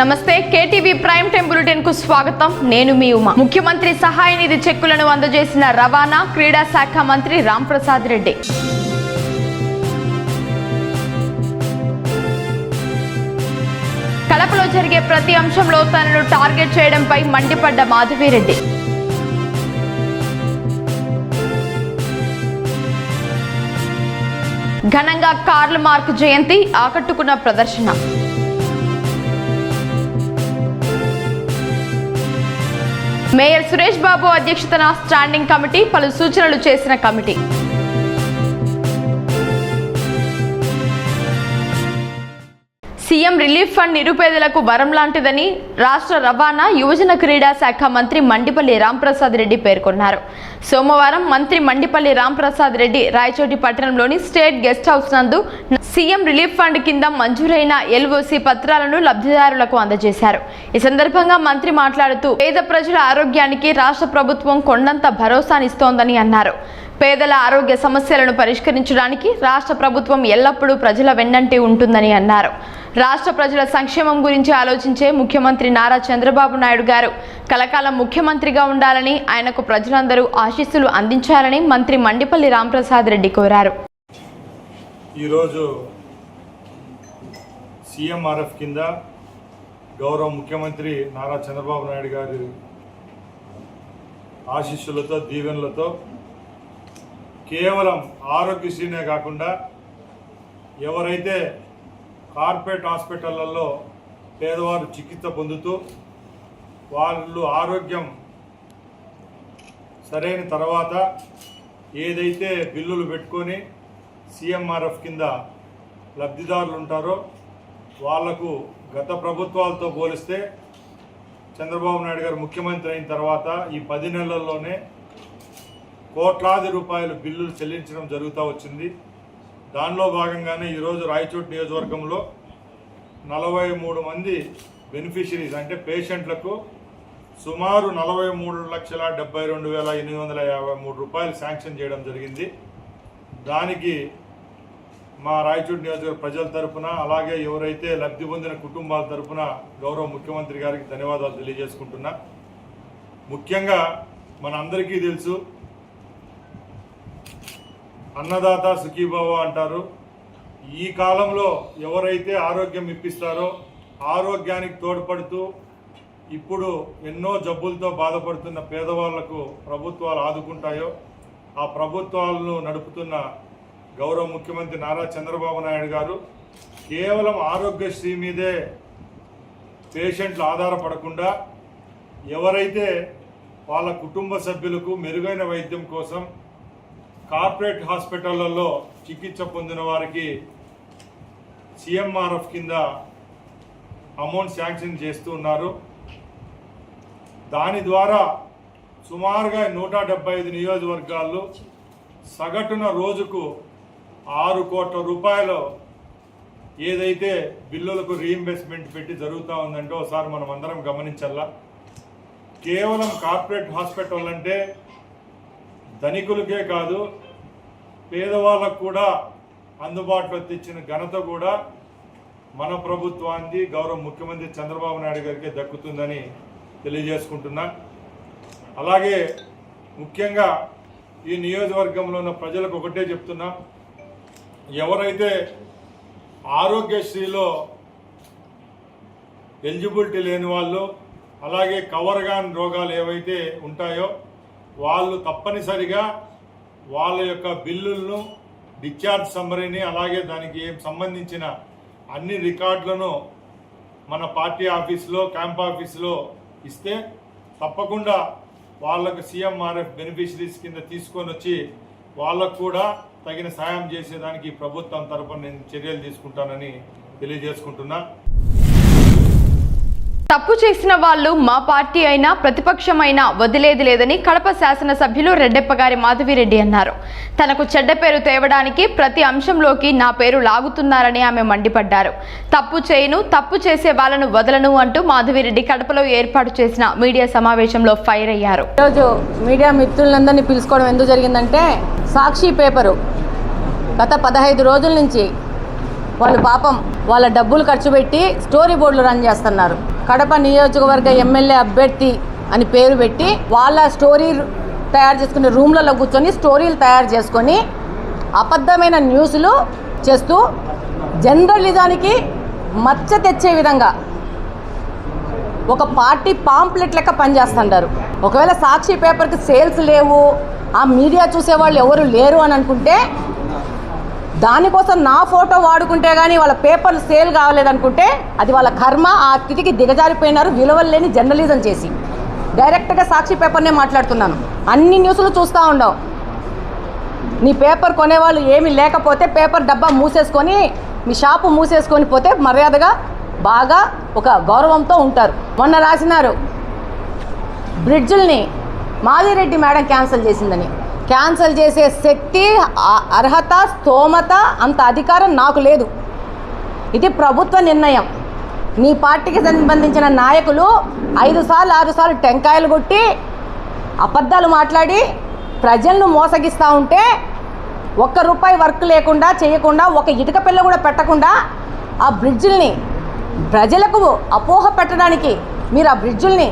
నమస్తే KTV prime time బులెటిన్కు స్వాగతం. నేను మీ ఉమా. ముఖ్యమంత్రి సహాయ నిధి చెక్కులను అందజేసిన రవాణా క్రీడా శాఖ మంత్రి రాంప్రసాద్ రెడ్డి. కడపలో జరిగే ప్రతి అంశంలో తనను టార్గెట్ చేయడంపై మండిపడ్డ మాధవిరెడ్డి ఘనంగా కార్ల్ మార్క్ జయంతి ఆకట్టుకున్న ప్రదర్శన. మేయర్ సురేష్ బాబు అధ్యక్షతన స్టాండింగ్ కమిటీ పలు సూచనలు చేసిన కమిటీ. సీఎం రిలీఫ్ ఫండ్ నిరుపేదలకు వరం లాంటిదని రాష్ట్ర రవాణా యువజన క్రీడా శాఖ మంత్రి మండిపల్లి రాంప్రసాద్ రెడ్డి పేర్కొన్నారు. సోమవారం మంత్రి మండిపల్లి రాంప్రసాద్ రెడ్డి రాయచోటి పట్టణంలోని స్టేట్ గెస్ట్ హౌస్ నందు సీఎం రిలీఫ్ ఫండ్ కింద మంజూరైన ఎల్ఓసి పత్రాలను లబ్ధిదారులకు అందజేశారు. ఈ సందర్భంగా మంత్రి మాట్లాడుతూ పేద ప్రజల ఆరోగ్యానికి రాష్ట్ర ప్రభుత్వం కొండంత భరోసానిస్తోందని అన్నారు. పేదల ఆరోగ్య సమస్యలను పరిష్కరించడానికి రాష్ట్ర ప్రభుత్వం ఎల్లప్పుడూ ప్రజల వెన్నంటి ఉంటుందని అన్నారు. రాష్ట్ర ప్రజల సంక్షేమం గురించి ఆలోచించే ముఖ్యమంత్రి నారా చంద్రబాబు నాయుడు గారు కలకాలం ముఖ్యమంత్రిగా ఉండాలని ఆయనకు ప్రజలందరూ ఆశీస్సులు అందించాలని మంత్రి మండిపల్లి రాంప్రసాద్ రెడ్డి కోరారు. ఈరోజు సీఎంఆర్ఎఫ్ కింద గౌరవ ముఖ్యమంత్రి నారా చంద్రబాబు నాయుడు గారి ఆశీస్సులతో దీవెనలతో కేవలం ఆరోగ్యశ్రీనే కాకుండా ఎవరైతే కార్పొరేట్ హాస్పిటళ్ళలో పేదవారు చికిత్స పొందుతూ వాళ్ళు ఆరోగ్యం సరైన తర్వాత ఏదైతే బిల్లులు పెట్టుకొని సీఎంఆర్ఎఫ్ కింద లబ్ధిదారులు ఉంటారో వాళ్ళకు గత ప్రభుత్వాలతో పోలిస్తే చంద్రబాబు నాయుడు గారు ముఖ్యమంత్రి అయిన తర్వాత ఈ పది నెలల్లోనే కోట్లాది రూపాయలు బిల్లులు చెల్లించడం జరుగుతూ వచ్చింది. దానిలో భాగంగానే ఈరోజు రాయచోటి నియోజకవర్గంలో నలభై మూడు మంది బెనిఫిషరీస్ అంటే పేషెంట్లకు సుమారు నలభై మూడు లక్షల డెబ్బై రెండు వేల ఎనిమిది వందల యాభై మూడు రూపాయలు శాంక్షన్ చేయడం జరిగింది. దానికి మా రాయచూడు నియోజకవర్గ ప్రజల తరఫున అలాగే ఎవరైతే లబ్ధి పొందిన కుటుంబాల తరఫున గౌరవ ముఖ్యమంత్రి గారికి ధన్యవాదాలు తెలియజేసుకుంటున్నా. ముఖ్యంగా మన అందరికీ తెలుసు అన్నదాత సుఖీభవ అంటారు. ఈ కాలంలో ఎవరైతే ఆరోగ్యం ఇప్పిస్తారో ఆరోగ్యానికి తోడ్పడుతూ ఇప్పుడు ఎన్నో జబ్బులతో బాధపడుతున్న పేదవాళ్ళకు ప్రభుత్వాలు ఆదుకుంటాయో ఆ ప్రభుత్వాలను నడుపుతున్న గౌరవ ముఖ్యమంత్రి నారా చంద్రబాబు నాయుడు గారు కేవలం ఆరోగ్యశ్రీ మీదే పేషెంట్లు ఆధారపడకుండా ఎవరైతే వాళ్ళ కుటుంబ సభ్యులకు మెరుగైన వైద్యం కోసం కార్పొరేట్ హాస్పిటళ్ళలో చికిత్స పొందిన వారికి సిఎంఆర్ఎఫ్ కింద అమౌంట్ శాంక్షన్ చేస్తూ ఉన్నారు. దాని ద్వారా సుమారుగా నూట డెబ్బై ఐదు నియోజకవర్గాల్లో సగటున రోజుకు ఆరు కోట్ల రూపాయలు ఏదైతే బిల్లులకు రీఇంబర్స్మెంట్ పెట్టి జరుగుతూ ఉందంటే ఒకసారి మనం అందరం గమనించాలా కేవలం కార్పొరేట్ హాస్పిటల్ అంటే ధనికులకే కాదు పేదవాళ్ళకు కూడా అందుబాటులో తెచ్చిన ఘనత కూడా మన ప్రభుత్వానికి గౌరవ ముఖ్యమంత్రి చంద్రబాబు నాయుడు గారికి దక్కుతుందని తెలియజేసుకుంటున్నా. అలాగే ముఖ్యంగా ఈ నియోజకవర్గంలో ఉన్న ప్రజలకు ఒకటే చెప్తున్నా. ఎవరైతే ఆరోగ్యశ్రీలో ఎలిజిబిలిటీ లేని వాళ్ళు అలాగే కవర్ కాని రోగాలు ఏవైతే ఉంటాయో వాళ్ళు తప్పనిసరిగా వాళ్ళ యొక్క బిల్లులను డిశ్చార్జ్ సమ్మరీని అలాగే దానికి ఏం సంబంధించిన అన్ని రికార్డులను మన పార్టీ ఆఫీస్లో క్యాంప్ ఆఫీస్లో ఇస్తే తప్పకుండా వాళ్ళకు సీఎంఆర్ఎఫ్ బెనిఫిషరీస్ కింద తీసుకొని వచ్చి వాళ్ళకు కూడా తగిన సాయం చేసేదానికి ప్రభుత్వం తరపున నేను చర్యలు తీసుకుంటానని తెలియజేసుకుంటున్నా. తప్పు చేసిన వాళ్ళు మా పార్టీ అయినా ప్రతిపక్షమైనా వదిలేది లేదని కడప శాసనసభ్యులు రెడ్డెప్పగారి మాధవిరెడ్డి అన్నారు. తనకు చెడ్డ పేరు తేవడానికి ప్రతి అంశంలోకి నా పేరు లాగుతున్నారని ఆమె మండిపడ్డారు. తప్పు చేయను తప్పు చేసే వాళ్ళను వదలను అంటూ మాధవిరెడ్డి కడపలో ఏర్పాటు చేసిన మీడియా సమావేశంలో ఫైర్ అయ్యారు. ఈరోజు మీడియా మిత్రులందరినీ పిలుచుకోవడం ఎందుకు జరిగిందంటే సాక్షి పేపరు గత పదహైదు రోజుల నుంచి వాళ్ళు పాపం వాళ్ళ డబ్బులు ఖర్చు పెట్టి స్టోరీ బోర్డులు రన్ చేస్తున్నారు. కడప నియోజకవర్గ ఎమ్మెల్యే అభ్యర్థి అని పేరు పెట్టి వాళ్ళ స్టోరీ తయారు చేసుకునే రూమ్లలో కూర్చొని స్టోరీలు తయారు చేసుకొని అబద్ధమైన న్యూస్లు చేస్తూ జర్నలిజానికి మచ్చ తెచ్చే విధంగా ఒక పార్టీ పాంప్లెట్ లెక్క పనిచేస్తుంటారు. ఒకవేళ సాక్షి పేపర్కి సేల్స్ లేవు ఆ మీడియా చూసేవాళ్ళు ఎవరు లేరు అని అనుకుంటే దానికోసం నా ఫోటో వాడుకుంటే కానీ వాళ్ళ పేపర్లు సేల్ కావలేదనుకుంటే అది వాళ్ళ కర్మ ఆ స్థితికి దిగజారిపోయినారు విలువలు లేని జర్నలిజం చేసి. డైరెక్ట్గా సాక్షి పేపర్నే మాట్లాడుతున్నాను. అన్ని న్యూస్లు చూస్తూ ఉండవు. నీ పేపర్ కొనేవాళ్ళు ఏమీ లేకపోతే పేపర్ డబ్బా మూసేసుకొని మీ షాపు మూసేసుకొని పోతే మర్యాదగా బాగా ఒక గౌరవంతో ఉంటారు. మొన్న రాసినారు బ్రిడ్జుల్ని మాదిరెడ్డి మేడం క్యాన్సిల్ చేసిందని. క్యాన్సిల్ చేసే శక్తి అర్హత స్తోమత అంత అధికారం నాకు లేదు. ఇది ప్రభుత్వ నిర్ణయం. నీ పార్టీకి సంబంధించిన నాయకులు ఐదు సార్లు ఆరు సార్లు టెంకాయలు కొట్టి అబద్ధాలు మాట్లాడి ప్రజలను మోసగిస్తూ ఉంటే ఒక్క రూపాయి వర్క్ లేకుండా చేయకుండా ఒక ఇటుక పిల్ల కూడా పెట్టకుండా ఆ బ్రిడ్జుల్ని ప్రజలకు అపోహ పెట్టడానికి మీరు ఆ బ్రిడ్జుల్ని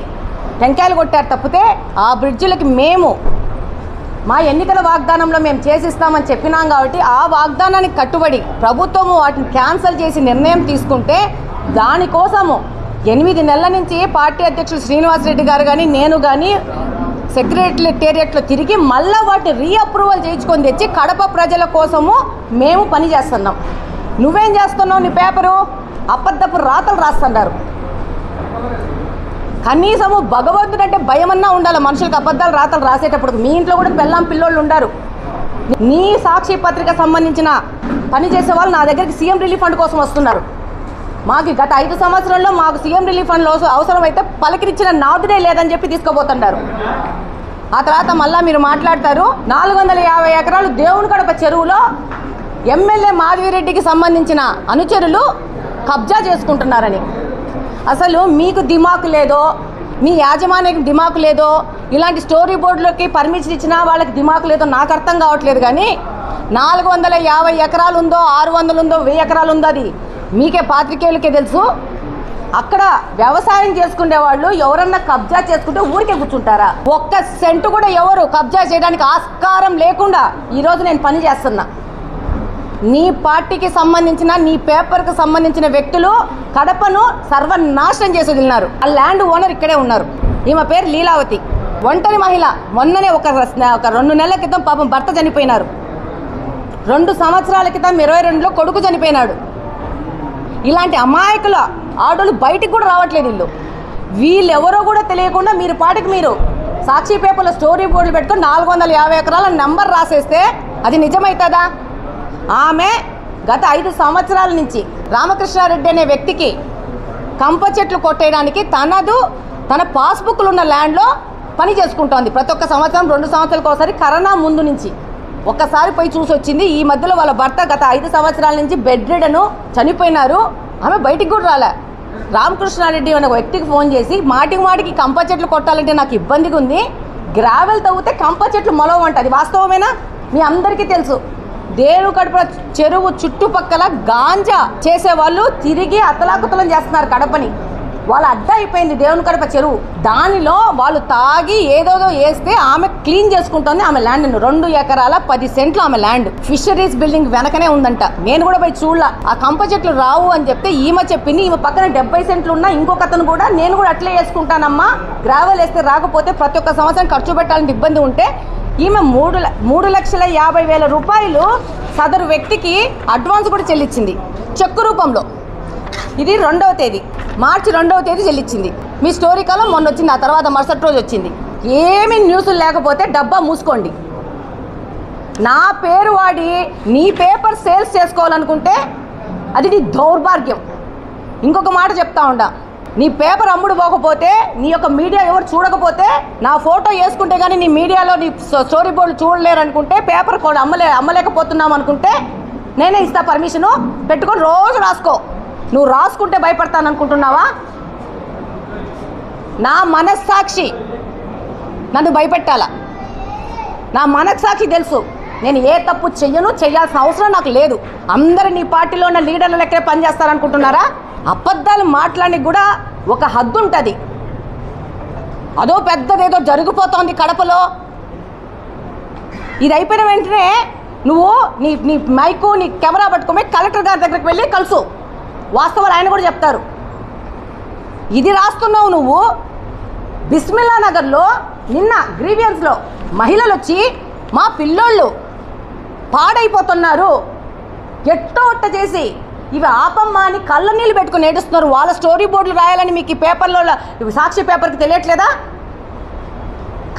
టెంకాయలు కొట్టారు తప్పితే ఆ బ్రిడ్జులకి మేము మా ఎన్నికల వాగ్దానంలో మేము చేసిస్తామని చెప్పినాం కాబట్టి ఆ వాగ్దానానికి కట్టుబడి ప్రభుత్వము వాటిని క్యాన్సిల్ చేసి నిర్ణయం తీసుకుంటే దానికోసము ఎనిమిది నెలల నుంచి పార్టీ అధ్యక్షుడు శ్రీనివాసరెడ్డి గారు కానీ నేను కానీ సెక్రటేరియట్లో తిరిగి మళ్ళీ వాటిని రీఅప్రూవల్ చేయించుకొని తెచ్చి కడప ప్రజల కోసము మేము పని చేస్తున్నాం. నువ్వేం చేస్తున్నావు నీ పేపరు? అబద్ధపు రాతలు రాస్తున్నారు. కనీసము భగవంతుడు అంటే భయమన్నా ఉండాలి. మనుషులకు అబద్ధాలు రాతలు రాసేటప్పుడు మీ ఇంట్లో కూడా పెళ్ళాం పిల్లోళ్ళు ఉండారు. నీ సాక్షి పత్రిక సంబంధించిన పని చేసే వాళ్ళు నా దగ్గరికి సీఎం రిలీఫ్ ఫండ్ కోసం వస్తున్నారు. మాకు గత ఐదు సంవత్సరాల్లో మాకు సీఎం రిలీఫ్ ఫండ్ అవసరమైతే పలకరించిన నాదుడే లేదని చెప్పి తీసుకోబోతున్నారు ఆ తర్వాత మళ్ళీ మీరు మాట్లాడతారు నాలుగు వందల యాభై ఎకరాలు దేవుని కడప చెరువులో ఎమ్మెల్యే మాధవిరెడ్డికి సంబంధించిన అనుచరులు కబ్జా చేసుకుంటున్నారని. అసలు మీకు దిమాకు లేదో మీ యాజమాన్యానికి దిమాకు లేదో ఇలాంటి స్టోరీ బోర్డులకి పర్మిషన్ ఇచ్చినా వాళ్ళకి దిమాకు లేదో నాకు అర్థం కావట్లేదు కానీ నాలుగు వందల యాభై ఎకరాలు ఉందో ఆరు వందలు ఉందో వెయ్యి ఎకరాలు ఉందో అది మీకే పాత్రికేయులకే తెలుసు. అక్కడ వ్యవసాయం చేసుకునే వాళ్ళు ఎవరన్నా కబ్జా చేసుకుంటే ఊరికే కూర్చుంటారా? ఒక్క సెంటు కూడా ఎవరు కబ్జా చేయడానికి ఆస్కారం లేకుండా ఈరోజు నేను పని చేస్తున్నా. నీ పార్టీకి సంబంధించిన నీ పేపర్కి సంబంధించిన వ్యక్తులు కడపను సర్వనాశనం చేసి వదిలినారు. ఆ ల్యాండ్ ఓనర్ ఇక్కడే ఉన్నారు. ఈమె పేరు లీలావతి. ఒంటరి మహిళ. మొన్ననే ఒక ఒక రెండు నెలల క్రితం పాపం భర్త చనిపోయినారు. రెండు సంవత్సరాల క్రితం ఇరవై రెండులో కొడుకు చనిపోయినాడు. ఇలాంటి అమాయకుల ఆడోళ్ళు బయటికి కూడా రావట్లేదు వీళ్ళు. వీళ్ళెవరో కూడా తెలియకుండా మీరు పాటికి మీరు. సాక్షి పేపర్లో స్టోరీ బోర్డులు పెట్టుకొని నాలుగు వందల యాభై ఎకరాల నెంబర్ రాసేస్తే అది నిజమవుతుందా ఆమె గత ఐదు సంవత్సరాల నుంచి రామకృష్ణారెడ్డి అనే వ్యక్తికి కంప చెట్లు కొట్టేయడానికి తనదు తన పాస్బుక్లు ఉన్న ల్యాండ్లో పని చేసుకుంటోంది. ప్రతి ఒక్క సంవత్సరం రెండు సంవత్సరాలకు ఒకసారి కరోనా ముందు నుంచి ఒక్కసారి పోయి చూసి వచ్చింది. ఈ మధ్యలో వాళ్ళ భర్త గత ఐదు సంవత్సరాల నుంచి బెడ్ రిడను చనిపోయినారు. ఆమె బయటికి కూడా రాలే. రామకృష్ణారెడ్డి అనే వ్యక్తికి ఫోన్ చేసి మాటికి మాటికి కంప చెట్లు కొట్టాలంటే నాకు ఇబ్బందిగా ఉంది గ్రావెల్ తవ్వితే కంప చెట్లు మొలవంట అది వాస్తవమేనా? మీ అందరికీ తెలుసు. దేవు కడప చెరువు చుట్టుపక్కల గాంజా చేసేవాళ్ళు తిరిగి అతలాకుతలం చేస్తున్నారు కడపని. వాళ్ళ అడ్డ అయిపోయింది దేవుని కడప చెరువు. దానిలో వాళ్ళు తాగి ఏదోదో వేస్తే ఆమె క్లీన్ చేసుకుంటుంది ఆమె ల్యాండ్ రెండు ఎకరాల పది సెంట్లు ఆమె ల్యాండ్. ఫిషరీస్ బిల్డింగ్ వెనకనే ఉందంట. నేను కూడా పోయి చూడలా. ఆ కంప చెట్లు రావు అని చెప్తే ఈమె చెప్పింది ఈమె పక్కన డెబ్బై సెంట్లు ఉన్నా ఇంకొక అతను కూడా నేను కూడా అట్లే వేసుకుంటానమ్మా. గ్రావెల్ వేస్తే రాకపోతే ప్రతి ఒక్క సంవత్సరం ఖర్చు పెట్టాలంటే ఇబ్బంది ఉంటే ఈమె మూడు మూడు లక్షల యాభై వేల రూపాయలు సదరు వ్యక్తికి అడ్వాన్స్ కూడా చెల్లించింది చెక్కు రూపంలో. ఇది రెండవ తేదీ మార్చి రెండవ తేదీ చెల్లించింది మీ స్టోరీ కాలం మొన్న వచ్చింది ఆ తర్వాత మరుసటి రోజు వచ్చింది. ఏమి న్యూస్లు లేకపోతే డబ్బా మూసుకోండి. నా పేరు వాడి నీ పేపర్ సేల్స్ చేసుకోవాలనుకుంటే అది నీ దౌర్భాగ్యం. ఇంకొక మాట చెప్తా ఉండా నీ పేపర్ అమ్ముడు పోకపోతే నీ యొక్క మీడియా ఎవరు చూడకపోతే నా ఫోటో వేసుకుంటే కానీ నీ మీడియాలో నీ స్టోరీ బోర్డు చూడలేరు అనుకుంటే పేపర్ కూడా అమ్మలే అమ్మలేకపోతున్నాం అనుకుంటే నేనే ఇస్తా పర్మిషను పెట్టుకొని రోజు రాసుకో. నువ్వు రాసుకుంటే భయపడతాను అనుకుంటున్నావా నా మనస్సాక్షి నన్ను భయపెట్టాల. నా మనస్సాక్షి తెలుసు. నేను ఏ తప్పు చెయ్యను చేయాల్సిన అవసరం నాకు లేదు. అందరు నీ పార్టీలో ఉన్న లీడర్ల లెక్కనే పనిచేస్తారనుకుంటున్నారా? అబద్ధాలు మాట్లాడి కూడా ఒక హద్దు ఉంటుంది అదో పెద్దదేదో జరిగిపోతోంది కడపలో. ఇది అయిపోయిన వెంటనే నువ్వు నీ నీ మైకు నీ కెమెరా పట్టుకొని కలెక్టర్ గారి దగ్గరికి వెళ్ళి కలుసు. వాస్తవాలు ఆయన కూడా చెప్తారు. ఇది రాస్తున్నావు నువ్వు. బిస్మిల్లా నగర్లో నిన్న గ్రీవియన్స్లో మహిళలు వచ్చి మా పిల్లోళ్ళు పాడైపోతున్నారు. ఎట్టో ఒట్ట చేసి ఇవి ఆపమ్మా అని కళ్ళ నీళ్ళు పెట్టుకుని ఏడుస్తున్నారు. వాళ్ళ స్టోరీ బోర్డులు రాయాలని మీకు ఈ పేపర్లో ఇవి సాక్షి పేపర్కి తెలియట్లేదా?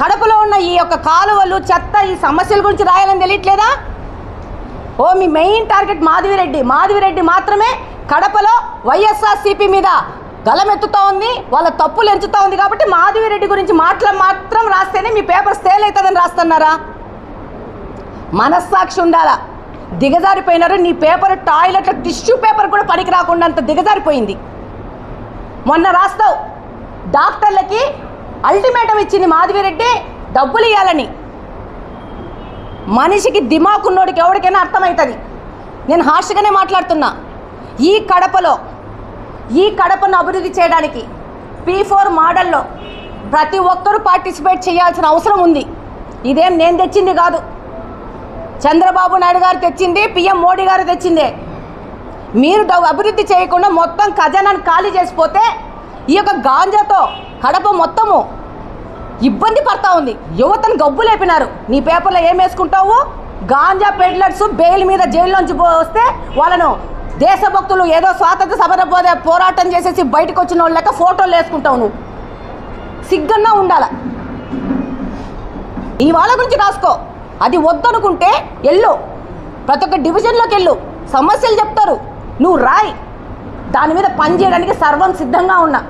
కడపలో ఉన్న ఈ యొక్క కాలువలు చెత్త ఈ సమస్యల గురించి రాయాలని తెలియట్లేదా? ఓ మీ మెయిన్ టార్గెట్ మాధవిరెడ్డి. మాధవిరెడ్డి మాత్రమే కడపలో వైఎస్ఆర్సీపీ మీద గలమెత్తుతూ ఉంది వాళ్ళ తప్పులు ఎంచుతూ ఉంది కాబట్టి మాధవిరెడ్డి గురించి మాటలు మాత్రం రాస్తేనే మీ పేపర్ సేల్ అవుతుందని రాస్తున్నారా? మనస్సాక్షి ఉండాలా? దిగజారిపోయినారు నీ పేపర్ టాయిలెట్ టిష్యూ పేపర్ కూడా పనికి రాకుండా అంత దిగజారిపోయింది. మొన్న రాస్తావు డాక్టర్లకి అల్టిమేటం ఇచ్చింది మాధవిరెడ్డి డబ్బులు ఇవ్వాలని మనిషికి దిమాకున్నోడికి ఎవరికైనా అర్థమవుతుంది. నేను హార్ష్గానే మాట్లాడుతున్నా. ఈ కడపలో ఈ కడపను అభివృద్ధి చేయడానికి పీ ఫోర్ మోడల్లో ప్రతి ఒక్కరూ పార్టిసిపేట్ చేయాల్సిన అవసరం ఉంది. ఇదేం నేను తెచ్చింది కాదు. చంద్రబాబు నాయుడు గారు తెచ్చింది పిఎం మోడీ గారు తెచ్చిందే. మీరు అభివృద్ధి చేయకుండా మొత్తం ఖజానాన్ని ఖాళీ చేసిపోతే ఈ యొక్క గాంజాతో కడప మొత్తము ఇబ్బంది పడతా ఉంది. యువతను గబ్బు లేపినారు. నీ పేపర్లో ఏం వేసుకుంటావు? గాంజా పెడ్లర్స్ బెయిల్ మీద జైల్లోంచి పో- వస్తే వాళ్ళను దేశభక్తులు ఏదో స్వాతంత్ర సమర పోదే పోరాటం చేసేసి బయటకు వచ్చిన వాళ్ళ లెక్క ఫోటోలు వేసుకుంటావు నువ్వు. సిగ్గన్నా ఉండాల. నీ వాళ్ళ గురించి రాసుకో. అది వద్దనుకుంటే ఎల్లు. ప్రతి ఒక్క డివిజన్లోకి వెళ్ళు సమస్యలు చెప్తారు. నువ్వు రాయి. దాని మీద పని చేయడానికి సర్వం సిద్ధంగా ఉన్నా.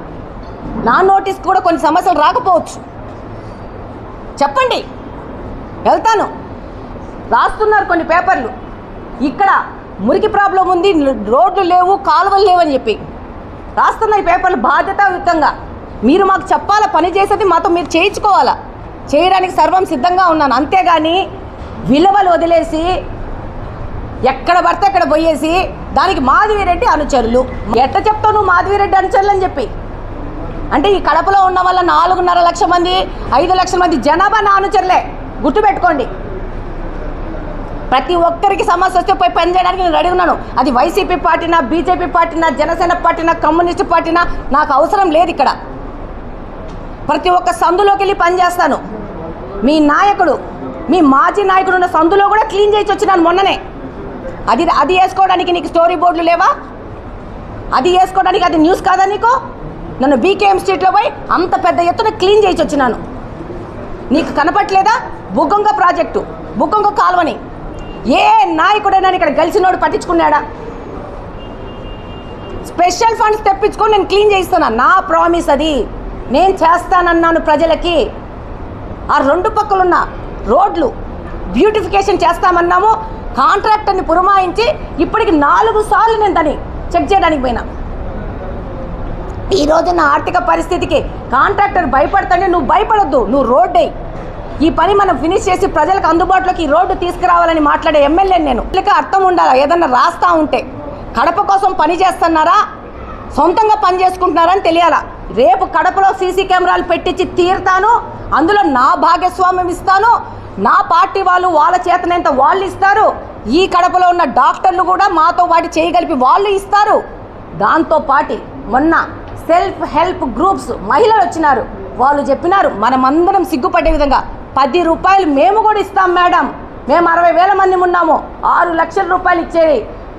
నా నోటీస్ కూడా కొన్ని సమస్యలు రాకపోవచ్చు. చెప్పండి. వెళ్తాను. రాస్తున్నారు కొన్ని పేపర్లు. ఇక్కడ మురికి ప్రాబ్లం ఉంది రోడ్లు లేవు కాలువలు లేవని చెప్పి. రాస్తున్న ఈ పేపర్లు బాధ్యతాయుతంగా. మీరు మాకు చెప్పాలా? పని చేసేది మాతో మీరు చేయించుకోవాలా? చేయడానికి సర్వం సిద్ధంగా ఉన్నాను. అంతేగాని విలువలు వదిలేసి ఎక్కడ పడితే అక్కడ పోయేసి దానికి మాధవిరెడ్డి అనుచరులు. ఎట్లా చెప్తావు నువ్వు మాధవిరెడ్డి అనుచరులు అని చెప్పి? అంటే ఈ కడపలో ఉన్న వల్ల నాలుగున్నర లక్షల మంది ఐదు లక్షల మంది జనాభా నా అనుచరులే. గుర్తుపెట్టుకోండి. ప్రతి ఒక్కరికి సమస్య వస్తే పోయి పని చేయడానికి నేను రెడీ ఉన్నాను. అది వైసీపీ పార్టీనా బీజేపీ పార్టీనా జనసేన పార్టీనా కమ్యూనిస్ట్ పార్టీనా? నాకు అవసరం లేదు ఇక్కడ. ప్రతి ఒక్క సందులోకి వెళ్ళి పని చేస్తాను. మీ నాయకుడు మీ మాజీ నాయకుడు ఉన్న సందులో కూడా క్లీన్ చేసి వచ్చినాను మొన్ననే. అది అది వేసుకోవడానికి నీకు స్టోరీ బోర్డులు లేవా? అది వేసుకోవడానికి అది న్యూస్ కాదా నీకు? నన్ను బీకేఎం స్ట్రీట్లో పోయి అంత పెద్ద ఎత్తున క్లీన్ చేసి వచ్చినాను. నీకు కనపట్లేదా బుగ్గొంగ ప్రాజెక్టు బుగ్గొంగ కాలువని. ఏ నాయకుడైనా ఇక్కడ గెలిచినోడు పట్టించుకున్నాడా? స్పెషల్ ఫండ్స్ తెప్పించుకొని నేను క్లీన్ చేయిస్తున్నా. నా ప్రామిస్ అది. నేను చేస్తానన్నాను ప్రజలకి. ఆ రెండు పక్కలున్న రోడ్లు బ్యూటిఫికేషన్ చేస్తామన్నాము. కాంట్రాక్టర్ని పురమాయించి ఇప్పటికి నాలుగు సార్లు నేను దాన్ని చెక్ చేయడానికి పోయినా. ఈ నా ఆర్థిక పరిస్థితికి కాంట్రాక్టర్ భయపడతానే నువ్వు భయపడొద్దు నువ్వు రోడ్డే ఈ పని మనం ఫినిష్ చేసి ప్రజలకు అందుబాటులోకి ఈ రోడ్డు తీసుకురావాలని మాట్లాడే ఎమ్మెల్యే నేను. వీళ్ళకి అర్థం ఉండాలా? ఏదన్నా రాస్తా ఉంటే. కడప కోసం పని చేస్తున్నారా? సొంతంగా పని చేసుకుంటున్నారా అని తెలియాలా? రేపు కడపలో సీసీ కెమెరాలు పెట్టించి తీరుతాను. అందులో నా భాగస్వామ్యం ఇస్తాను. నా పార్టీ వాళ్ళు వాళ్ళ చేతనంత వాళ్ళు ఇస్తారు. ఈ కడపలో ఉన్న డాక్టర్లు కూడా మాతో వాటి చేయగలిపి వాళ్ళు ఇస్తారు. దాంతో పాటి మొన్న సెల్ఫ్ హెల్ప్ గ్రూప్స్ మహిళలు వచ్చినారు. వాళ్ళు చెప్పినారు మనమందరం సిగ్గుపడే విధంగా పది రూపాయలు మేము కూడా ఇస్తాం మేడం. మేము అరవై వేల మంది ఉన్నాము. ఆరు లక్షల రూపాయలు ఇచ్చేది.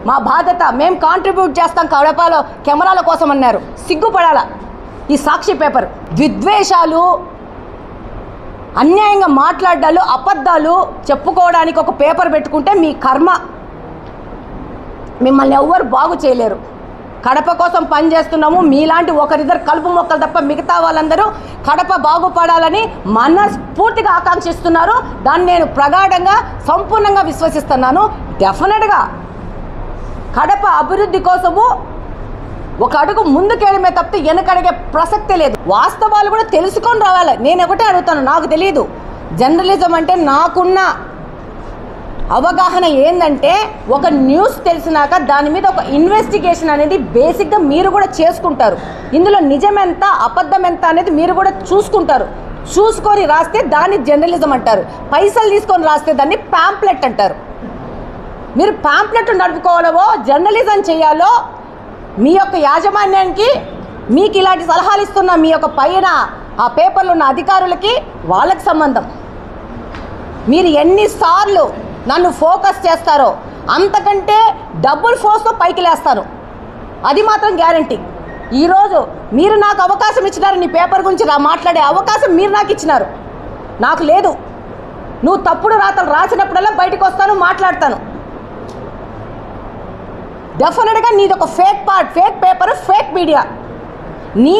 మా బాధ్యత మేము కాంట్రిబ్యూట్ చేస్తాం కడపలో కెమెరాల కోసం అన్నారు. సిగ్గుపడాల? ఈ సాక్షి పేపర్. విద్వేషాలు అన్యాయంగా మాట్లాడాలు అబద్ధాలు చెప్పుకోవడానికి ఒక పేపర్ పెట్టుకుంటే మీ కర్మ మిమ్మల్ని ఎవ్వరు బాగు చేయలేరు. కడప కోసం పనిచేస్తున్నాము మీలాంటి ఒకరిద్దరు కలుపు మొక్కలు తప్ప మిగతా వాళ్ళందరూ కడప బాగుపడాలని మనస్ఫూర్తిగా ఆకాంక్షిస్తున్నారు. దాన్ని నేను ప్రగాఢంగా సంపూర్ణంగా విశ్వసిస్తున్నాను. డెఫినెట్గా కడప అభివృద్ధి కోసము ఒక అడుగు ముందుకేయడమే తప్పితే వెనకడిగే ప్రసక్తే లేదు. వాస్తవాలు కూడా తెలుసుకొని రావాలి. నేను ఒకటే అడుగుతాను నాకు తెలియదు జర్నలిజం అంటే నాకున్న అవగాహన ఏంటంటే ఒక న్యూస్ తెలిసినాక దాని మీద ఒక ఇన్వెస్టిగేషన్ అనేది బేసిక్గా మీరు కూడా చేసుకుంటారు. ఇందులో నిజం ఎంత అబద్ధం ఎంత అనేది మీరు కూడా చూసుకుంటారు. చూసుకొని రాస్తే దాన్ని జర్నలిజం అంటారు. పైసలు తీసుకొని రాస్తే దాన్ని ప్యాంప్లెట్ అంటారు. మీరు ప్యాంప్లెట్ నడుపుకోవాలో జర్నలిజం చేయాలో మీ యొక్క యాజమాన్యానికి మీకు ఇలాంటి సలహాలు ఇస్తున్న మీ యొక్క పైన ఆ పేపర్లు ఉన్న అధికారులకి వాళ్ళకి సంబంధం. మీరు ఎన్నిసార్లు నన్ను ఫోకస్ చేస్తారో అంతకంటే డబుల్ ఫోర్స్తో పైకి లేస్తాను. అది మాత్రం గ్యారంటీ. ఈరోజు మీరు నాకు అవకాశం ఇచ్చినారు నీ పేపర్ గురించి నా మాట్లాడే అవకాశం మీరు నాకు ఇచ్చినారు. నాకు లేదు. నువ్వు తప్పుడు రాతలు రాసినప్పుడల్లా బయటకు వస్తాను మాట్లాడతాను. డెఫినెట్గా నీది ఒక fake part fake paper fake media. నీ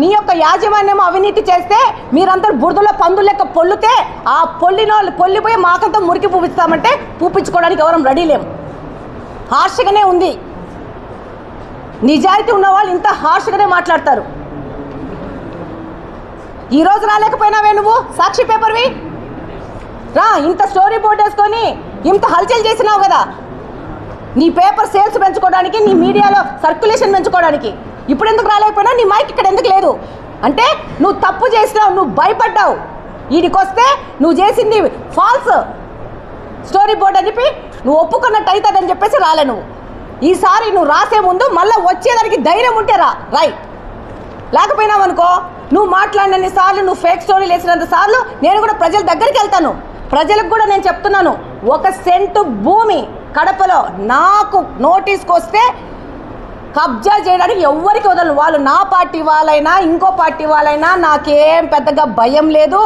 నీ యొక్క యాజమాన్యం అవినీతి చేస్తే మీరందరూ బురదలో పందులు లెక్క పొల్లితే ఆ పొల్లినో పొల్లిపోయి మాకంతా మురికి పూపిస్తామంటే పూపించుకోవడానికి ఎవరం రెడీ లేము. హార్ష్గానే ఉంది. నిజాయితీ ఉన్న వాళ్ళు ఇంత హార్ష్గానే మాట్లాడతారు. ఈరోజు రాలేకపోయినావే నువ్వు? సాక్షి పేపర్వి? రా ఇంత స్టోరీ బోర్డ్ వేసుకొని ఇంత హల్చల్ చేసినావు కదా. నీ పేపర్ సేల్స్ పెంచుకోవడానికి నీ మీడియాలో సర్క్యులేషన్ పెంచుకోవడానికి. ఇప్పుడు ఎందుకు రాలేకపోయినా నీ మైక్ ఇక్కడ ఎందుకు లేదు? అంటే నువ్వు తప్పు చేసినావు నువ్వు భయపడ్డావు. వీడికొస్తే నువ్వు చేసింది ఫాల్స్ స్టోరీ బోర్డ్ అని చెప్పి నువ్వు ఒప్పుకున్నట్టు అవుతుందని చెప్పేసి రాలే నువ్వు. ఈసారి నువ్వు రాసే ముందు మళ్ళీ వచ్చేదానికి ధైర్యం ఉంటే రా రైట్ లేకపోయినావు అనుకో నువ్వు మాట్లాడినన్ని సార్లు నువ్వు ఫేక్ స్టోరీలు వేసినంత సార్లు నేను కూడా ప్రజల దగ్గరికి వెళ్తాను. ప్రజలకు కూడా నేను చెప్తున్నాను ఒక సెంటు భూమి కడపలో నాకు నోటీస్కి వస్తే కబ్జా చేయడానికి ఎవరికి వదలు వాళ్ళు నా పార్టీ వాళ్ళైనా ఇంకో పార్టీ వాళ్ళైనా నాకేం పెద్దగా భయం లేదు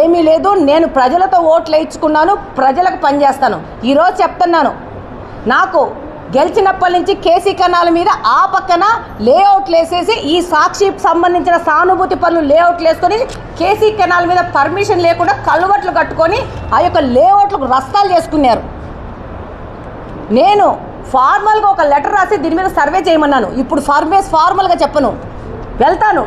ఏమీ లేదు. నేను ప్రజలతో ఓట్లు వేయించుకున్నాను ప్రజలకు పనిచేస్తాను. ఈరోజు చెప్తున్నాను నాకు గెలిచినప్పటి నుంచి కేసీ కెనాల్ మీద ఆ పక్కన లేఅవుట్లు వేసేసి ఈ సాక్షి సంబంధించిన సానుభూతి పనులు లేఅవుట్లు వేసుకొని కేసీ కెనాల్ మీద పర్మిషన్ లేకుండా కలువట్లు కట్టుకొని ఆ యొక్క లేఅవుట్లకు రస్తాలు చేసుకున్నారు. నేను ఫార్మల్గా ఒక లెటర్ రాసి దీని మీద సర్వే చేయమన్నాను. ఇప్పుడు ఫార్మేస్ ఫార్మల్గా చెప్పను. వెళ్తాను.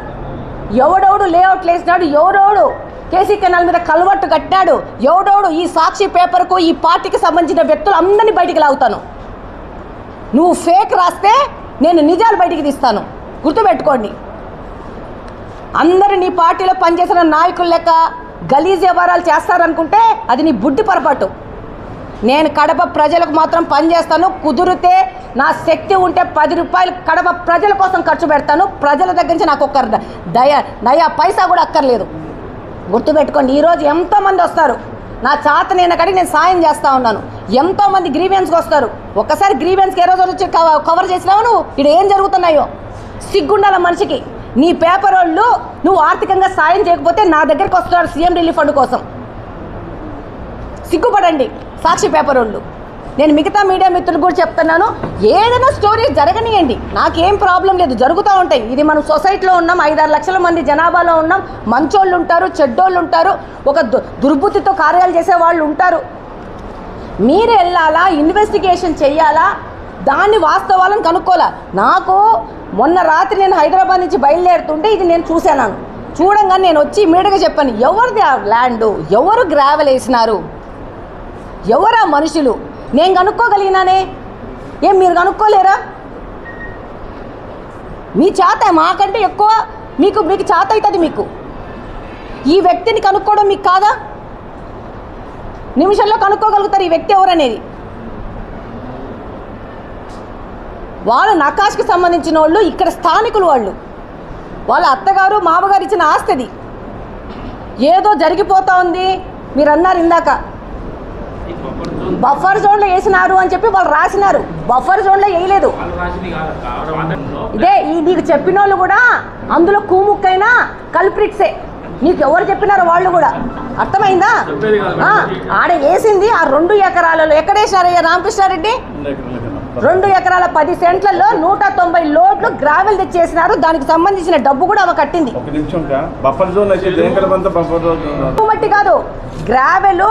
ఎవడెవడు లేఅవుట్ వేసినాడు ఎవడెవడు కేసీ కెనాల్ మీద కలువట్టు కట్టినాడు ఎవడెవడు ఈ సాక్షి పేపర్కు ఈ పార్టీకి సంబంధించిన వ్యక్తులు అందరినీ బయటికి లాగుతాను. నువ్వు ఫేక్ రాస్తే నేను నిజాలు బయటికి తీస్తాను. గుర్తుపెట్టుకోండి. అందరు నీ పార్టీలో పనిచేసిన నాయకుల లెక్క గలీజ్ వ్యవహారాలు చేస్తారనుకుంటే అది నీ బుద్ధి పొరపాటు. నేను కడప ప్రజలకు మాత్రం పనిచేస్తాను. కుదిరితే నా శక్తి ఉంటే పది రూపాయలు కడప ప్రజల కోసం ఖర్చు పెడతాను. ప్రజల దగ్గర నుంచి నాకు ఒక్క దయ నయా పైసా కూడా అక్కర్లేదు. గుర్తుపెట్టుకోండి ఈరోజు ఎంతోమంది వస్తారు. నా చేత నేను కడిగి నేను సాయం చేస్తూ ఉన్నాను. ఎంతోమంది గ్రీవెన్స్కి వస్తారు. ఒక్కసారి గ్రీవెన్స్కి ఏ రోజు వచ్చి కవర్ చేసినావు నువ్వు? ఇక్కడ ఏం జరుగుతున్నాయో? సిగ్గుండాల మనిషికి. నీ పేపర్ వాళ్ళు నువ్వు ఆర్థికంగా సాయం చేయకపోతే నా దగ్గరికి వస్తున్నారు సీఎం రిలీఫ్ ఫండ్ కోసం. సిగ్గుపడండి. సాక్షి పేపర్ వాళ్ళు నేను మిగతా మీడియా మిత్రులు కూడా చెప్తున్నాను ఏదైనా స్టోరీ జరగనియండి. నాకేం ప్రాబ్లం లేదు జరుగుతూ ఉంటాయి. ఇది మనం సొసైటీలో ఉన్నాం ఐదారు లక్షల మంది జనాభాలో ఉన్నాం మంచోళ్ళు ఉంటారు చెడ్డోళ్ళు ఉంటారు ఒక దు- దుర్బుద్ధితో కార్యాలు చేసే వాళ్ళు ఉంటారు. మీరు వెళ్ళాలా ఇన్వెస్టిగేషన్ చేయాలా దాన్ని వాస్తవాలను కనుక్కోవాలా? నాకు మొన్న రాత్రి నేను హైదరాబాద్ నుంచి బయలుదేరుతుంటే ఇది నేను చూశాను. చూడంగానే నేను వచ్చి ఇమీడియట్గా చెప్పాను ఎవరిది ఆ ల్యాండ్ ఎవరు గ్రావెల్ వేసినారు? ఎవరా మనుషులు? నేను కనుక్కోగలిగినానే? ఏం మీరు కనుక్కోలేరా? మీ చేత మాకంటే ఎక్కువ మీకు మీకు చేత అవుతుంది మీకు. ఈ వ్యక్తిని కనుక్కోవడం మీకు కాదా? నిమిషంలో కనుక్కోగలుగుతారు ఈ వ్యక్తి ఎవరనేది. వాళ్ళు నకాష్కి సంబంధించిన వాళ్ళు ఇక్కడ స్థానికులు వాళ్ళు. వాళ్ళ అత్తగారు మామగారు ఇచ్చిన ఆస్తిది. ఏదో జరిగిపోతా ఉంది మీరు అన్నారు ఇందాక. బఫర్ జోన్లో వేసినారు అని చెప్పి వాళ్ళు రాసినారు. బఫర్ జోన్లో వేయలేదు. ఇదే ఈ నీకు చెప్పిన వాళ్ళు కూడా అందులో కూముక్కైనా కల్ప్రిట్సే. నీకు ఎవరు చెప్పినారో వాళ్ళు కూడా. అర్థమైందా? ఆడ వేసింది ఆ రెండు ఎకరాలలో. ఎక్కడ వేసినారయ్యా? రామకృష్ణారెడ్డి? రెండు ఎకరాల పది సెంట్లలో నూట తొంభై లోడ్లు గ్రావెల్ తెచ్చేసినారు. దానికి సంబంధించిన డబ్బు కూడా ఆమె కట్టింది. మట్టి కాదు. గ్రావెల్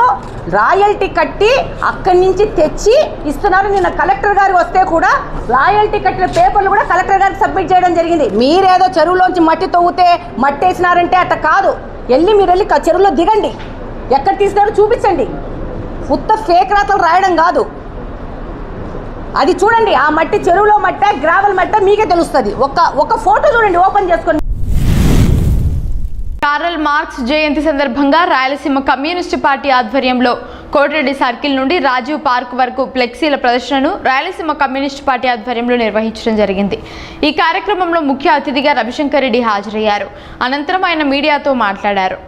రాయల్టీ కట్టి అక్కడి నుంచి తెచ్చి ఇస్తున్నారు. నిన్న కలెక్టర్ గారు వస్తే కూడా రాయల్టీ కట్టిన పేపర్లు కూడా కలెక్టర్ గారికి సబ్మిట్ చేయడం జరిగింది. మీరేదో చెరువులోంచి మట్టి తవ్వుతే మట్టి వేసినారంటే అట్ట కాదు. వెళ్ళి మీరు వెళ్ళి చెరువులో దిగండి. ఎక్కడ తీసినారో చూపించండి. ఉత్త ఫేక్ రాతలు రాయడం కాదు. అది చూడండి ఆ మట్టి చెరువులో మట్ట గ్రావెల్ మట్ట మీకే తెలుస్తుంది. ఒక ఒక ఫోటో చూడండి ఓపెన్ చేసుకొని. కార్ల్ మార్క్స్ జయంతి సందర్భంగా రాయలసీమ కమ్యూనిస్టు పార్టీ ఆధ్వర్యంలో కోటిరెడ్డి సర్కిల్ నుండి రాజీవ్ పార్క్ వరకు ఫ్లెక్సీల ప్రదర్శనను రాయలసీమ కమ్యూనిస్టు పార్టీ ఆధ్వర్యంలో నిర్వహించడం జరిగింది. ఈ కార్యక్రమంలో ముఖ్య అతిథిగా రవిశంకర్ రెడ్డి హాజరయ్యారు. అనంతరం ఆయన మీడియాతో మాట్లాడారు.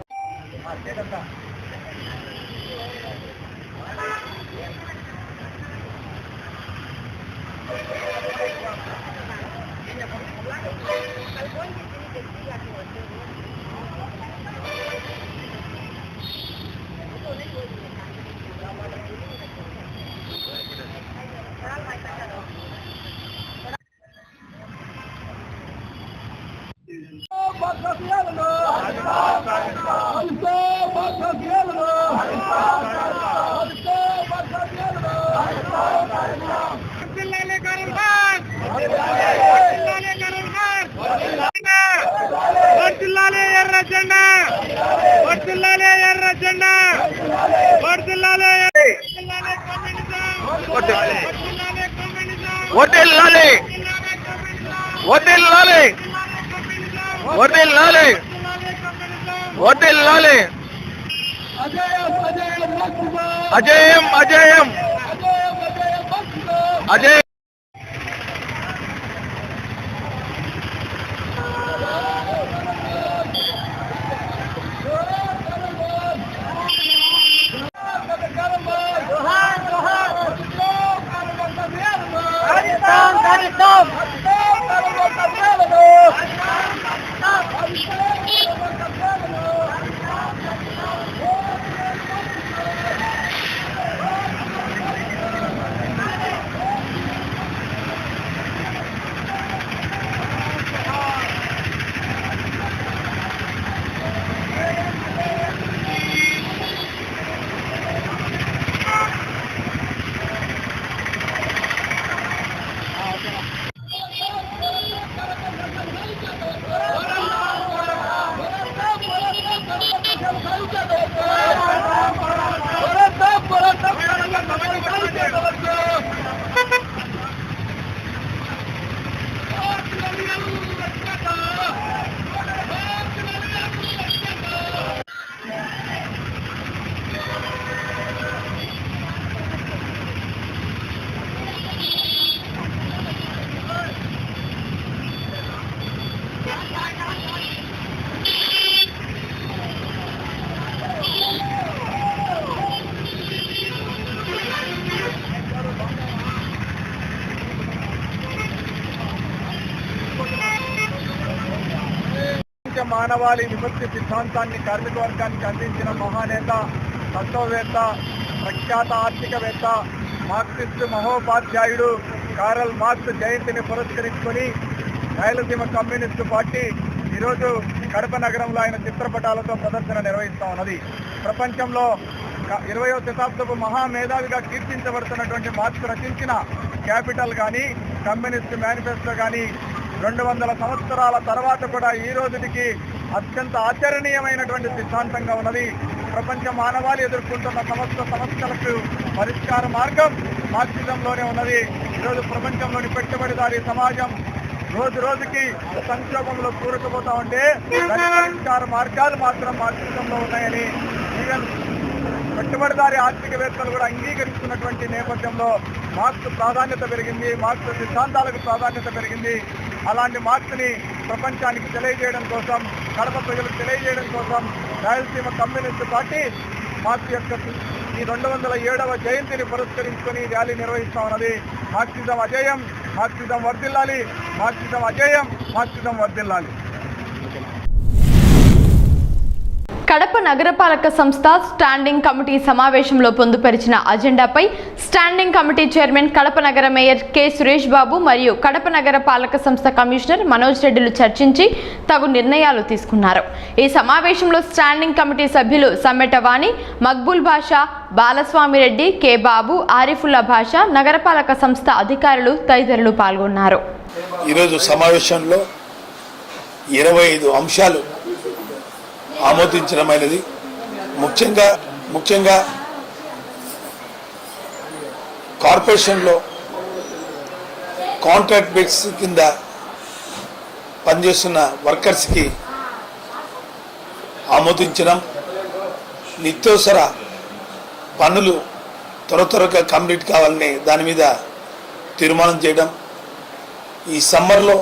జెండా కమ్యూనిజం వదిల్లాలి వదిల్లాలి వదిల్లాలి వదిల్లాలి అజయం అజయం. అజయం మానవాళి విభక్తి సిద్ధాంతాన్ని కార్మిక వర్గానికి అందించిన మహానేత తత్వవేత్త ప్రఖ్యాత ఆర్థికవేత్త మార్క్సిస్ట్ మహోపాధ్యాయుడు కారల్ మార్క్స్ జయంతిని పురస్కరించుకొని రాయలసీమ కమ్యూనిస్టు పార్టీ ఈరోజు కడప నగరంలో ఆయన చిత్రపటాలతో ప్రదర్శన నిర్వహిస్తా ఉన్నది. ప్రపంచంలో ఇరవయో శతాబ్దపు మహామేధావిగా కీర్తించబడుతున్నటువంటి మార్క్స్ రచించిన క్యాపిటల్ కానీ కమ్యూనిస్ట్ మేనిఫెస్టో కానీ రెండు వందల సంవత్సరాల తర్వాత కూడా ఈ రోజుకి అత్యంత ఆచరణీయమైనటువంటి సిద్ధాంతంగా ఉన్నది. ప్రపంచ మానవాళి ఎదుర్కొంటున్న సమస్త సమస్యలకు పరిష్కార మార్గం మార్క్సిజంలోనే ఉన్నది. ఈరోజు ప్రపంచంలోని పెట్టుబడిదారీ సమాజం రోజు రోజుకి సంక్షోభంలో కూరుకుపోతా ఉంటే పరిష్కార మార్గాలు మాత్రం మార్క్సిజంలో ఉన్నాయని ఈవెన్ పెట్టుబడిదారి ఆర్థికవేత్తలు కూడా అంగీకరిస్తున్నటువంటి నేపథ్యంలో మార్క్స్ ప్రాధాన్యత పెరిగింది మార్క్స్ సిద్ధాంతాలకు ప్రాధాన్యత పెరిగింది. అలాంటి మార్క్స్ని ప్రపంచానికి తెలియజేయడం కోసం కడప ప్రజలకు తెలియజేయడం కోసం రాయలసీమ కమ్యూనిస్టు పార్టీ పార్టీ యొక్క ఈ రెండు వందల ఏడవ జయంతిని పురస్కరించుకొని ర్యాలీ నిర్వహిస్తామన్నది మార్క్సిజం అజేయం. మార్క్సిజం వర్ధిల్లాలి. మార్క్సిజం అజేయం. మార్క్సిజం వర్ధిల్లాలి. కడప నగరపాలక సంస్థ స్టాండింగ్ కమిటీ సమావేశంలో పొందుపరిచిన అజెండాపై స్టాండింగ్ కమిటీ చైర్మన్ కడప నగర మేయర్ కె సురేష్ బాబు మరియు కడప నగర పాలక సంస్థ కమిషనర్ మనోజ్ రెడ్డిలు చర్చించి తగు నిర్ణయాలు తీసుకున్నారు. ఈ సమావేశంలో స్టాండింగ్ కమిటీ సభ్యులు సమ్మెటవాణి మక్బుల్ బాషా బాలస్వామి రెడ్డి కె బాబు ఆరిఫుల్లా భాష నగరపాలక సంస్థ అధికారులు తదితరులు పాల్గొన్నారు. ఈరోజు సమావేశంలో ఇరవై ఐదు అంశాలు ఆమోదించడమైనది. ముఖ్యంగా ముఖ్యంగా కార్పొరేషన్లో కాంట్రాక్ట్ బేస్ కింద పనిచేస్తున్న వర్కర్స్కి ఆమోదించడం నిత్యవసర పనులు త్వర త్వరగా కంప్లీట్ కావాలని దాని మీద తీర్మానం చేయడం. ఈ సమ్మర్లో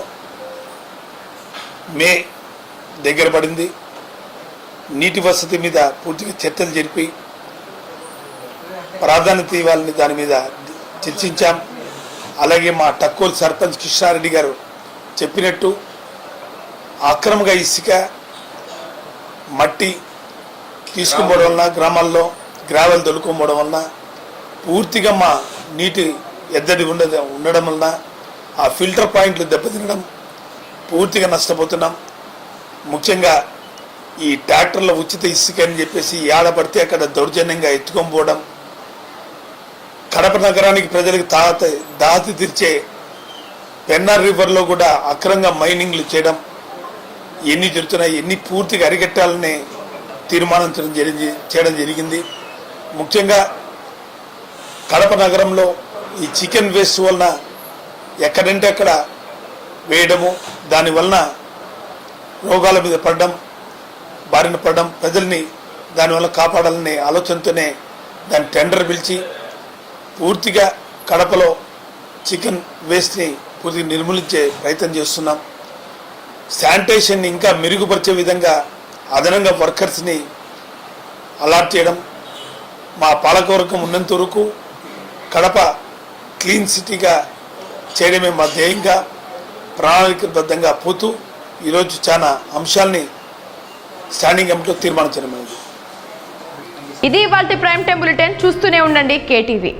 మే దగ్గర పడింది. నీటి వసతి మీద పూర్తిగా చర్చలు జరిపి ప్రాధాన్యత ఇవ్వాలని దాని మీద చర్చించాం. అలాగే మా టక్కోలు సర్పంచ్ కృష్ణారెడ్డి గారు చెప్పినట్టు అక్రమంగా ఇసుక మట్టి తీసుకుపోవడం వలన గ్రామాల్లో గ్రావెల్ తొలుకోవడం వలన పూర్తిగా మా నీటి ఎద్దడి ఉండదు ఉండడం వలన ఆ ఫిల్టర్ పాయింట్లు దెబ్బతినడం పూర్తిగా నష్టపోతున్నాం. ముఖ్యంగా ఈ ట్రాక్టర్ల ఉచిత ఇసుక అని చెప్పేసి ఏడపడితే అక్కడ దౌర్జన్యంగా ఎత్తుకొని పోవడం కడప నగరానికి ప్రజలకు తాత దాతి తీర్చే పెన్నార్ రివర్లో కూడా అక్రంగా మైనింగ్లు చేయడం ఎన్ని జరుగుతున్నాయి ఎన్ని పూర్తిగా అరికట్టాలని తీర్మానించడం చేయడం జరిగింది. ముఖ్యంగా కడప నగరంలో ఈ చికెన్ వేస్ట్ వలన ఎక్కడంటే అక్కడ వేయడము దాని వలన రోగాల మీద పడడం బారిన పడడం ప్రజల్ని దానివల్ల కాపాడాలనే ఆలోచనతోనే దాని టెండర్ పిలిచి పూర్తిగా కడపలో చికెన్ వేస్ట్ని పూర్తిగా నిర్మూలించే ప్రయత్నం చేస్తున్నాం. శానిటేషన్ని ఇంకా మెరుగుపరిచే విధంగా అదనంగా వర్కర్స్ని అలాట్ చేయడం మా పాలకవర్గం ఉన్నంత వరకు కడప క్లీన్ సిటీగా చేయడమే మా ధ్యేయంగా ప్రణాళికబద్ధంగా పోతూ ఈరోజు చాలా అంశాల్ని స్టాండింగ్ కమిటీలో తీర్మానించడం ఇది ఇవాళ ప్రైమ్ టైం బులెటిన్ చూస్తూనే ఉండండి కేటీవీ.